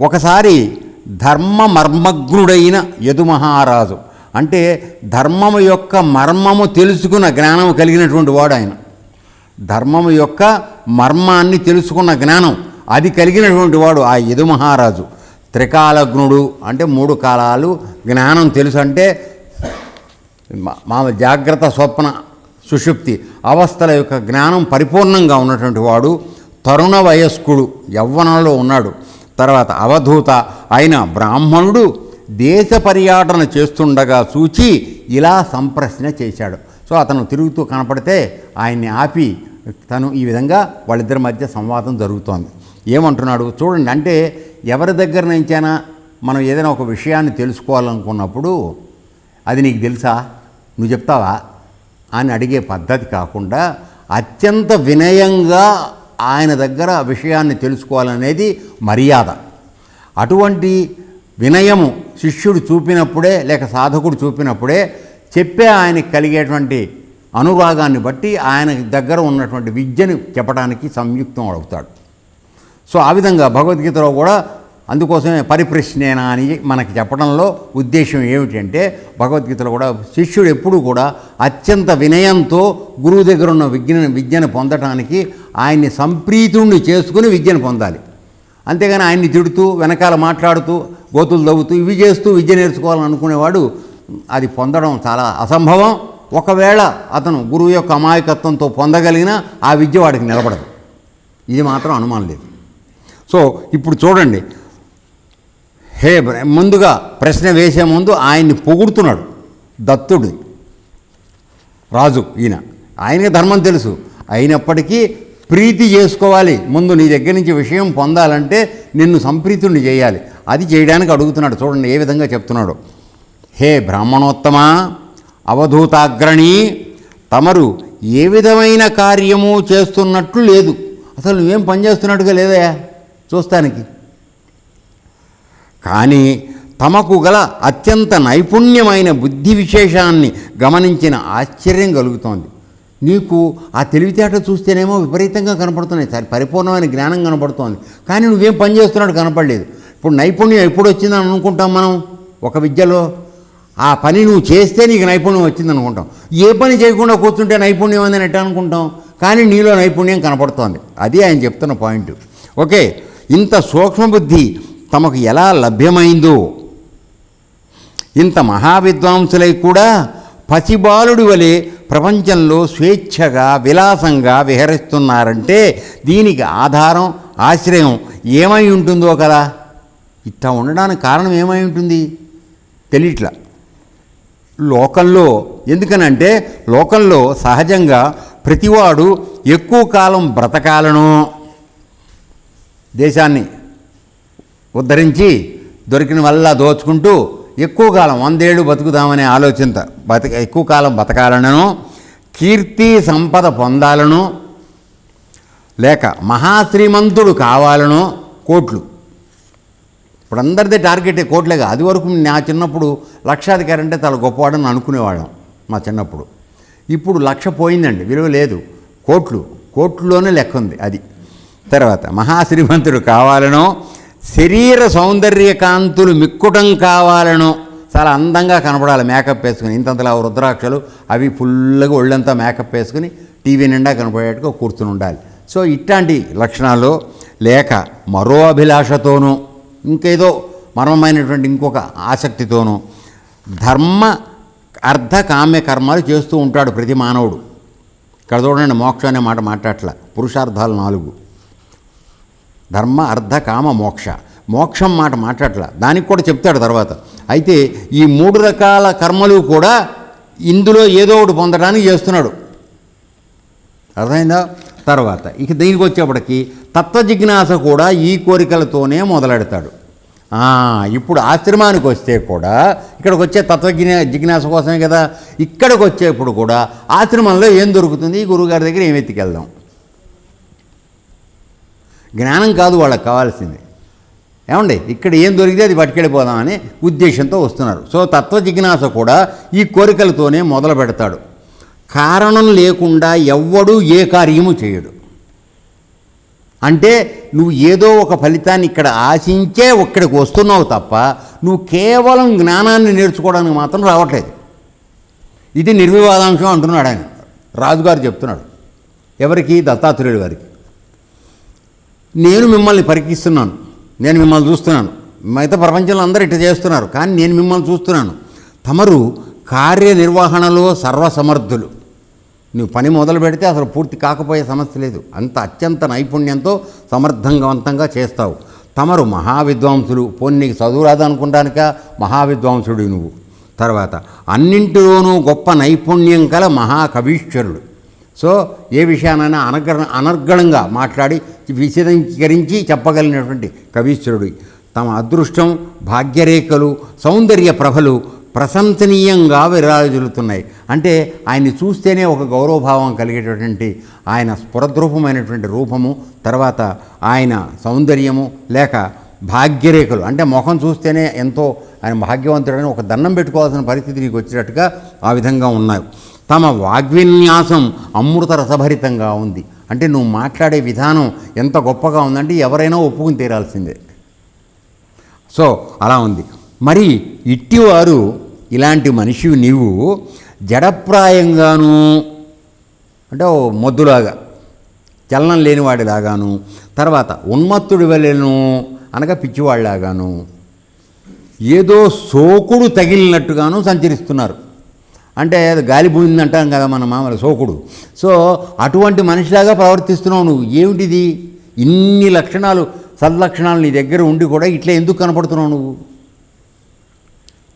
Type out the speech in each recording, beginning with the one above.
ఒకసారి ధర్మ మర్మగ్నుడైన యదుమహారాజు అంటే ధర్మము యొక్క మర్మము తెలుసుకున్న జ్ఞానం కలిగినటువంటి వాడు ఆయన. ధర్మము యొక్క మర్మాన్ని తెలుసుకున్న జ్ఞానం అది కలిగినటువంటి వాడు ఆ యదుమహారాజు. త్రికాలగ్నుడు అంటే మూడు కాలాలు జ్ఞానం తెలుసు అంటే మా- జాగ్రత్త స్వప్న సుషుప్తి అవస్థల యొక్క జ్ఞానం పరిపూర్ణంగా ఉన్నటువంటి వాడు తరుణ వయస్కుడు యవ్వనంలో ఉన్నాడు. తర్వాత అవధూత అయిన బ్రాహ్మణుడు దేశ పర్యటన చేస్తుండగా చూచి ఇలా సంప్రశ్న చేశాడు. సో అతను తిరుగుతూ కనపడితే ఆయన్ని ఆపి తను ఈ విధంగా వాళ్ళిద్దరి మధ్య సంవాదం జరుగుతోంది. ఏమంటున్నాడు? చూడండి అంటే ఎవరి దగ్గర నుంచైనా మనం ఏదైనా ఒక విషయాన్ని తెలుసుకోవాలనుకున్నప్పుడు అది నీకు తెలుసా? నువ్వు చెప్తావా? అని అడిగే పద్ధతి కాకుండా అత్యంత వినయంగా ఆయన దగ్గర విషయాన్ని తెలుసుకోవాలనేది మర్యాద. అటువంటి వినయము శిష్యుడు చూపినప్పుడే లేక సాధకుడు చూపినప్పుడే చెప్పే ఆయనకి కలిగేటువంటి అనురాగాన్ని బట్టి ఆయన దగ్గర ఉన్నటువంటి విద్యను చెప్పడానికి సంయుక్తం అవుతాడు. సో ఆ విధంగా భగవద్గీతలో కూడా అందుకోసమే పరిప్రశ్నేనా అని మనకి చెప్పడంలో ఉద్దేశం ఏమిటంటే భగవద్గీతలో కూడా శిష్యుడు ఎప్పుడూ కూడా అత్యంత వినయంతో గురువు దగ్గర ఉన్న విజ్ఞ విద్యను పొందటానికి ఆయన్ని సంప్రీతుణ్ణి చేసుకుని విద్యను పొందాలి. అంతేగాని ఆయన్ని తిడుతూ వెనకాల మాట్లాడుతూ గోతులు దవ్వుతూ ఇవి చేస్తూ విద్య నేర్చుకోవాలని అనుకునేవాడు అది పొందడం చాలా అసంభవం. ఒకవేళ అతను గురువు యొక్క అమాయకత్వంతో పొందగలిగినా ఆ విద్య వాడికి నిలబడదు. ఇది మాత్రం అనుమానం లేదు. సో ఇప్పుడు చూడండి హే ముందుగా ప్రశ్న వేసే ముందు ఆయన్ని పొగుడుతున్నాడు. దత్తుడు. రాజు ఈయన. ఆయనకి ధర్మం తెలుసు. అయినప్పటికీ ప్రీతి చేసుకోవాలి. ముందు నీ దగ్గర నుంచి విషయం పొందాలంటే నిన్ను సంప్రీతుణ్ణి చేయాలి. అది చేయడానికి అడుగుతున్నాడు. చూడండి ఏ విధంగా చెప్తున్నాడు. హే బ్రాహ్మణోత్తమ అవధూతాగ్రణి తమరు ఏ విధమైన కార్యము చేస్తున్నట్లు లేదు. అసలు నువ్వేం పని చేస్తున్నట్టుగా లేదయా? చూస్తానికి. కానీ తమకు గల అత్యంత నైపుణ్యమైన బుద్ధి విశేషాన్ని గమనించిన ఆశ్చర్యం కలుగుతోంది. నీకు ఆ తెలివితేట చూస్తేనేమో విపరీతంగా కనపడుతున్నాయి. సరే పరిపూర్ణమైన జ్ఞానం కనపడుతోంది. కానీ నువ్వేం పని చేస్తున్నాడు కనపడలేదు. ఇప్పుడు నైపుణ్యం ఎప్పుడు వచ్చిందని అనుకుంటాం మనం? ఒక విద్యలో ఆ పని నువ్వు చేస్తే నీకు నైపుణ్యం వచ్చింది అనుకుంటాం. ఏ పని చేయకుండా కూర్చుంటే నైపుణ్యం అని ఎట్లా అనుకుంటాం? కానీ నీలో నైపుణ్యం కనపడుతోంది. అది ఆయన చెప్తున్న పాయింట్. ఓకే ఇంత సూక్ష్మబుద్ధి తమకు ఎలా లభ్యమైందో. ఇంత మహావిద్వాంసులై కూడా పసిబాలుడి వలె ప్రపంచంలో స్వేచ్ఛగా విలాసంగా విహరిస్తున్నారంటే దీనికి ఆధారం ఆశ్రయం ఏమై ఉంటుందో కదా. ఇట్లా ఉండడానికి కారణం ఏమై ఉంటుంది? తెలియట్లా లోకంలో ఎందుకనంటే లోకంలో సహజంగా ప్రతివాడు ఎక్కువ కాలం బ్రతకాలను. దేశాన్ని ఉద్ధరించి దొరికిన వల్ల దోచుకుంటూ ఎక్కువ కాలం వందేళ్ళు బతుకుదామనే ఆలోచనతో బతక ఎక్కువ కాలం బతకాలనను కీర్తి సంపద పొందాలను లేక మహాశ్రీమంతుడు కావాలను కోట్లు. ఇప్పుడు అందరిది టార్గెట్ కోట్లేగా అది వరకు నా చిన్నప్పుడు లక్షాధికారి అంటే చాలా గొప్పవాడని అనుకునేవాళ్ళం మా చిన్నప్పుడు. ఇప్పుడు లక్ష పోయిందండి విలువ లేదు. కోట్లు కోట్లులోనే లెక్క ఉంది అది. తర్వాత మహాశ్రీమంతుడు కావాలనో శరీర సౌందర్య కాంతులు మిక్కుటం కావాలనో చాలా అందంగా కనపడాలి. మేకప్ వేసుకుని ఇంతంతలా రుద్రాక్షలు అవి ఫుల్గా ఒళ్ళంతా మేకప్ వేసుకుని టీవీ నిండా కనపడేట్టుగా కూర్చుని ఉండాలి. సో ఇట్లాంటి లక్షణాలు లేక మరో అభిలాషతోనూ ఇంకేదో మర్మమైనటువంటి ఇంకొక ఆసక్తితోనూ ధర్మ అర్ధ కామ్య కర్మాలు చేస్తూ ఉంటాడు ప్రతి మానవుడు. ఇక్కడ చూడండి మోక్షం అనే మాట మాట్లాడట్ల. పురుషార్థాలు నాలుగు. ధర్మ అర్ధ కామ మోక్ష. మోక్షం మాట మాట్లాడట్ల దానికి కూడా చెప్తాడు తర్వాత. అయితే ఈ మూడు రకాల కర్మలు కూడా ఇందులో ఏదో ఒకటి పొందడానికి చేస్తున్నాడు. అర్థమైందా? తర్వాత. ఇక దీనికి వచ్చేప్పటికి తత్వ జిజ్ఞాస కూడా ఈ కోరికలతోనే మొదలెడతాడు. ఇప్పుడు ఆశ్రమానికి వస్తే కూడా ఇక్కడికి వచ్చే తత్వజ్ఞ జిజ్ఞాస కోసమే కదా. ఇక్కడికి వచ్చేప్పుడు కూడా ఆశ్రమంలో ఏం దొరుకుతుంది? ఈ గురువుగారి దగ్గర ఏం ఎత్తికెళ్దాం జ్ఞానం కాదు వాళ్ళకి కావాల్సింది. ఏమండి? ఇక్కడ ఏం దొరికితే అది పట్టుకెళ్ళిపోదామని ఉద్దేశంతో వస్తున్నారు. సో తత్వ జిజ్ఞాస కూడా ఈ కోరికలతోనే మొదలు పెడతాడు. కారణం లేకుండా ఎవ్వడూ ఏ కార్యము చేయడు. అంటే నువ్వు ఏదో ఒక ఫలితాన్ని ఇక్కడ ఆశించే ఇక్కడికి వస్తున్నావు తప్ప నువ్వు కేవలం జ్ఞానాన్ని నేర్చుకోవడానికి మాత్రం రావట్లేదు. ఇది నిర్వివాదాంశం అంటున్నాడు ఆయన. రాజుగారు చెప్తున్నాడు. ఎవరికి? దత్తాత్రేయుడు గారికి. నేను మిమ్మల్ని పరికిస్తున్నాను. నేను మిమ్మల్ని చూస్తున్నాను. మిగతా ప్రపంచంలో అందరూ ఇట్లా చేస్తున్నారు. కానీ నేను మిమ్మల్ని చూస్తున్నాను. తమరు కార్యనిర్వహణలో సర్వసమర్థులు. నువ్వు పని మొదలు పెడితే అసలు పూర్తి కాకపోయే సమస్య లేదు. అంత అత్యంత నైపుణ్యంతో సమర్థవంతంగా చేస్తావు. తమరు మహావిద్వాంసులు. పోనీ నీకు చదువు రాదనుకుంటానిక మహావిద్వాంసుడు నువ్వు. తర్వాత అన్నింటిలోనూ గొప్ప నైపుణ్యం గల మహాకవీశ్వరుడు. సో ఏ విషయానైనా అనర్గ అనర్గళంగా మాట్లాడి విశదీకరించి చెప్పగలిగినటువంటి కవీశ్వరుడు. తమ అదృష్టం భాగ్యరేఖలు సౌందర్య ప్రభలు ప్రశంసనీయంగా విరాజులుతున్నాయి అంటే ఆయన్ని చూస్తేనే ఒక గౌరవభావం కలిగేటటువంటి ఆయన స్ఫురద్రూపమైనటువంటి రూపము తర్వాత ఆయన సౌందర్యము లేక భాగ్యరేఖలు. అంటే ముఖం చూస్తేనే ఎంతో ఆయన భాగ్యవంతుడని ఒక దండం పెట్టుకోవాల్సిన పరిస్థితి నీకు వచ్చినట్టుగా ఆ విధంగా ఉన్నాయి. తమ వాగ్విన్యాసం అమృత రసభరితంగా ఉంది. అంటే నువ్వు మాట్లాడే విధానం ఎంత గొప్పగా ఉందంటే ఎవరైనా ఒప్పుకుని తీరాల్సిందే. సో అలా ఉంది. మరి ఇట్టివారు ఇలాంటి మనిషి నీవు జడప్రాయంగాను అంటే ఓ మొద్దులాగా చలనం లేనివాడిలాగాను తర్వాత ఉన్మత్తుడి వలెను అనగా పిచ్చివాడిలాగాను ఏదో సోకుడు తగిలినట్టుగాను సంచరిస్తున్నారు. అంటే అది గాలి పోయిందంటాం కదా మన మామూలు సోకుడు సో అటువంటి మనిషిలాగా ప్రవర్తిస్తున్నావు నువ్వు. ఏమిటిది? ఇన్ని లక్షణాలు సద్లక్షణాలు నీ దగ్గర ఉండి కూడా ఇట్లా ఎందుకు కనపడుతున్నావు నువ్వు?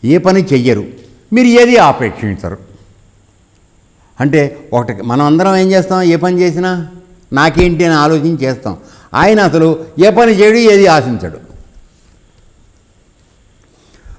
ఏ పని చెయ్యరు. మీరు ఏది ఆపేక్షించరు. అంటే ఒకటి మనం అందరం ఏం చేస్తాం? ఏ పని చేసినా నాకేంటి అని ఆలోచించి చేస్తాం ఆయన అసలు ఏ పని చేయడు ఏది ఆశించడు.